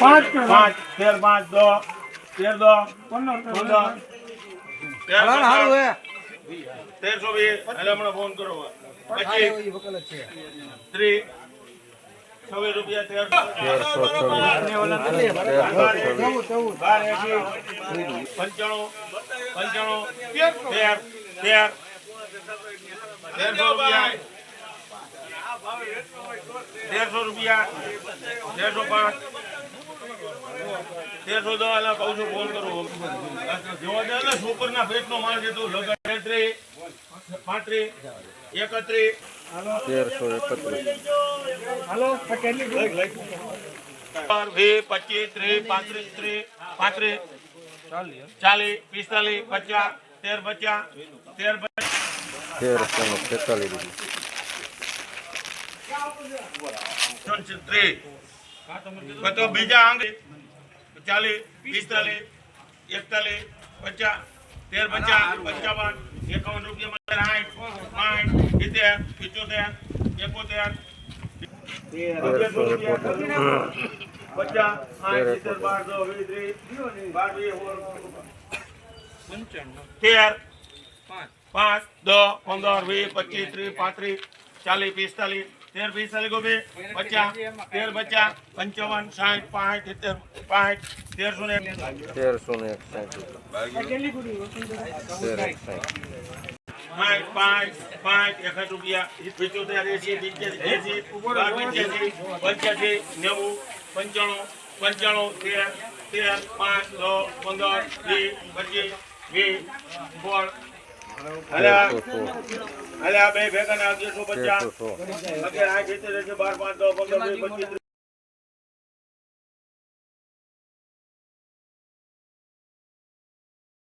પાંચ પાંચ તેર પાંચ દો. તેર દો. પંદર તેર પંદર. તેરસો વીસ. એટલે હમણાં ફોન કરો પચીસ છવ્વીસ રૂપિયા તેરસો બાર એસી. પંચાણું. પંચાણું. તેર તેર. તેરસો રૂપિયા. તેરસો રૂપિયા. તેરસો પાંચ. તેરસો દવા કહું છું ફોન કરું. જોવા દે ને સુપરના પેટનો માલ છે તું લગન તેત્રીસ પાંત્રીસ એકત્રીસ. તેરસો એકત્રીસ. હાલો કેટલી પચીસ ત્રીસ પાંત્રીસ ત્રીસ પાંત્રીસ. ચાલીસ પિસ્તાલીસ પચાસ તેર પચાસ તેર પચાસ. તેરસો ને છેતાલીસ તો બીજા આંગળી. ચાલીસ પિસ્તાલીસ એકતાલીસ પચાસ તેર પચાસ પંચાવન એકાવન રૂપિયા સાઠ સાઠ સિત્તેર પિચોતેર એકોતેર તેરસો એકોતેર પચાસ સાઠ સિત્તેર બાર દો વીસ ત્રીસ બાર વીસ તેર પાંચ દસ પંદર વીસ પચીસ ત્રીસ પાંત્રીસ ચાલીસ પિસ્તાલીસ તેર પિસ્તાલીસ ગોબી પચાસ તેર પચાસ પંચાવન સાઠ પાંઠ સિત્તેર પાંઠ તેરસો ને તેરસો ને એકસાઠ એકસાઠ પાંચ પાંચ પાંચ રૂપિયા પિચોતેર એસી પંચ્યાસી એસી પંચ્યાસી પંચ્યાસી નેવું પંચાણું પંચાણું તેર તેર પાંચ દસ પંદર વીસ પચીસ વીસ સોળ અલ્યા બે ભેગા ના અગિયારસો પચાસ અગિયાર આઠ બાર પાંચ દસ પંદર પચીસ